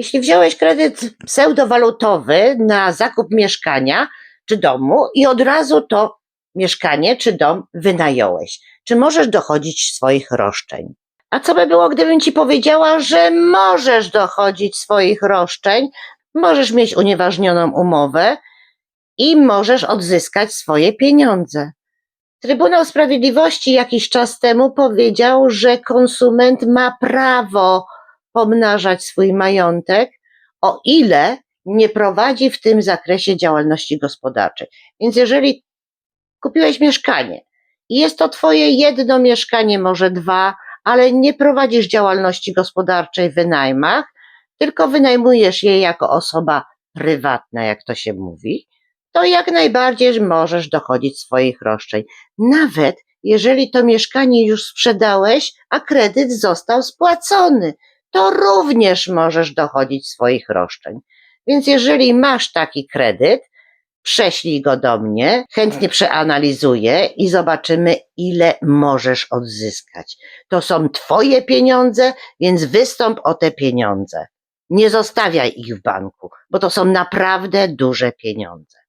Jeśli wziąłeś kredyt pseudowalutowy na zakup mieszkania czy domu i od razu to mieszkanie czy dom wynająłeś, czy możesz dochodzić swoich roszczeń? A co by było, gdybym ci powiedziała, że możesz dochodzić swoich roszczeń, możesz mieć unieważnioną umowę i możesz odzyskać swoje pieniądze? Trybunał Sprawiedliwości jakiś czas temu powiedział, że konsument ma prawo pomnażać swój majątek, o ile nie prowadzi w tym zakresie działalności gospodarczej. Więc jeżeli kupiłeś mieszkanie i jest to twoje jedno mieszkanie, może dwa, ale nie prowadzisz działalności gospodarczej w wynajmach, tylko wynajmujesz je jako osoba prywatna, jak to się mówi, to jak najbardziej możesz dochodzić swoich roszczeń. Nawet jeżeli to mieszkanie już sprzedałeś, a kredyt został spłacony, to również możesz dochodzić swoich roszczeń. Więc jeżeli masz taki kredyt, prześlij go do mnie, chętnie przeanalizuję i zobaczymy, ile możesz odzyskać. To są Twoje pieniądze, więc wystąp o te pieniądze. Nie zostawiaj ich w banku, bo to są naprawdę duże pieniądze.